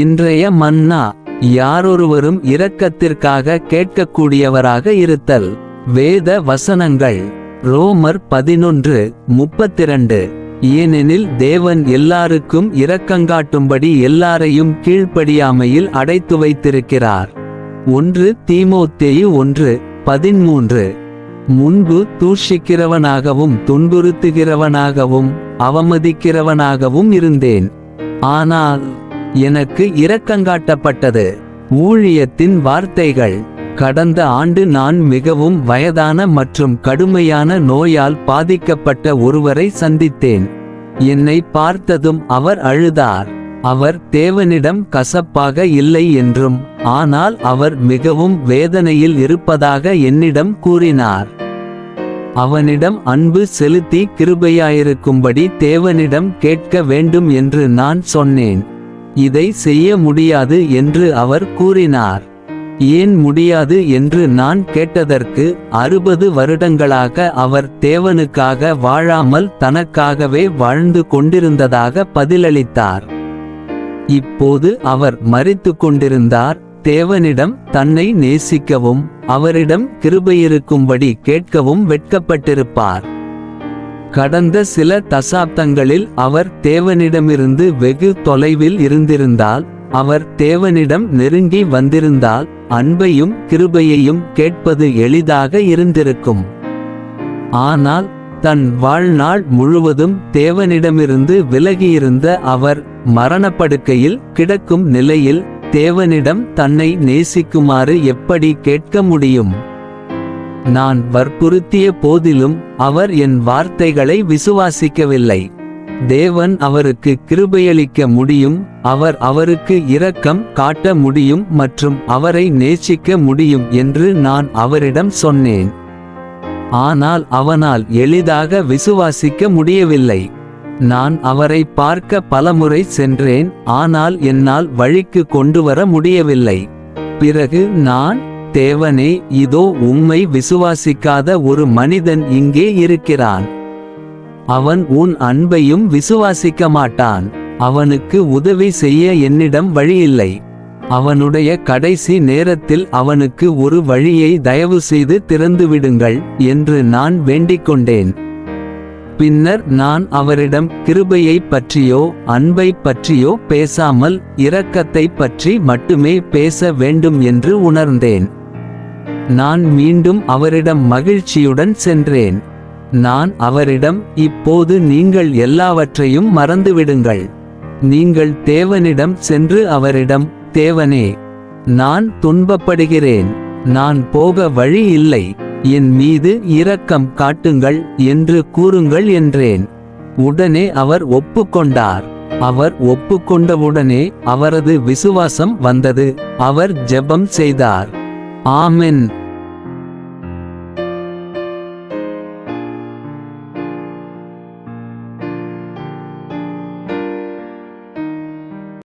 இன்றைய மன்னா யாரொருவரும் இரக்கத்திற்காக கேட்கக்கூடியவராக இருத்தல். வேத வசனங்கள் ரோமர் பதினொன்று முப்பத்திரண்டு. ஏனெனில் தேவன் எல்லாருக்கும் இரக்கங்காட்டும்படி எல்லாரையும் கீழ்ப்படியாமையில் அடைத்து வைத்திருக்கிறார். ஒன்று தீமோத்தேயு ஒன்று பதிமூன்று முன்பு தூஷிக்கிறவனாகவும் துன்புறுத்துகிறவனாகவும் அவமதிக்கிறவனாகவும் இருந்தேன். ஆனால் எனக்கு இரக்கங்காட்டப்பட்டது. ஊழியத்தின் வார்த்தைகள் கடந்த ஆண்டு நான் மிகவும் வயதான மற்றும் கடுமையான நோயால் பாதிக்கப்பட்ட ஒருவரை சந்தித்தேன். என்னை பார்த்ததும் அவர் அழுதார். அவர் தேவனிடம் கசப்பாக இல்லை என்றும் ஆனால் அவர் மிகவும் வேதனையில் இருப்பதாக என்னிடம் கூறினார். அவனிடம் அன்பு செலுத்தி கிருபையாயிருக்கும்படி தேவனிடம் கேட்க வேண்டும் என்று நான் சொன்னேன். இதை செய்ய முடியாது என்று அவர் கூறினார். ஏன் முடியாது என்று நான் கேட்டதற்கு அறுபது வருடங்களாக அவர் தேவனுக்காக வாழாமல் தனக்காகவே வாழ்ந்து கொண்டிருந்ததாக பதிலளித்தார். இப்போது அவர் மறித்து கொண்டிருந்தார் தேவனிடம் தன்னை நேசிக்கவும் அவரிடம் கிருபையிருக்கும்படி கேட்கவும் வெட்கப்பட்டிருப்பார். கடந்த சில தசாப்தங்களில் அவர் தேவனிடமிருந்து வெகு தொலைவில் இருந்திருந்தால் அவர் தேவனிடம் நெருங்கி வந்திருந்தால் அன்பையும் கிருபையையும் கேட்பது எளிதாக இருந்திருக்கும். ஆனால் தன் வாழ்நாள் முழுவதும் தேவனிடமிருந்து விலகியிருந்த அவர் மரணப்படுக்கையில் கிடக்கும் நிலையில் தேவனிடம் தன்னை நேசிக்குமாறு எப்படி கேட்க முடியும்? நான் வற்புறுத்திய போதிலும் அவர் என் வார்த்தைகளை விசுவாசிக்கவில்லை. தேவன் அவருக்கு கிருபையளிக்க முடியும் அவர் அவருக்கு இரக்கம் காட்ட முடியும் மற்றும் அவரை நேசிக்க முடியும் என்று நான் அவரிடம் சொன்னேன். ஆனால் அவனால் எளிதாக விசுவாசிக்க முடியவில்லை. நான் அவரை பார்க்க பலமுறை சென்றேன் ஆனால் என்னால் வழிக்கு கொண்டு வர முடியவில்லை. பிறகு நான் தேவனே இதோ உம்மை விசுவாசிக்காத ஒரு மனிதன் இங்கே இருக்கிறான். அவன் உன் அன்பையும் விசுவாசிக்க மாட்டான். அவனுக்கு உதவி செய்ய என்னிடம் வழியில்லை. அவனுடைய கடைசி நேரத்தில் அவனுக்கு ஒரு வழியை தயவு செய்து திறந்துவிடுங்கள் என்று நான் வேண்டிக் கொண்டேன். பின்னர் நான் அவரிடம் கிருபையை பற்றியோ அன்பை பற்றியோ பேசாமல் இரக்கத்தை பற்றி மட்டுமே பேச வேண்டும் என்று உணர்ந்தேன். நான் மீண்டும் அவரிடம் மகிழ்ச்சியுடன் சென்றேன். நான் அவரிடம் இப்போது நீங்கள் எல்லாவற்றையும் மறந்துவிடுங்கள். நீங்கள் தேவனிடம் சென்று அவரிடம் தேவனே நான் துன்பப்படுகிறேன். நான் போக வழி இல்லை. என் மீது இரக்கம் காட்டுங்கள் என்று கூறுங்கள் என்றேன். உடனே அவர் ஒப்புக்கொண்டார். அவர் ஒப்புக்கொண்டவுடனே அவரது விசுவாசம் வந்தது. அவர் ஜெபம் செய்தார். ஆமென்.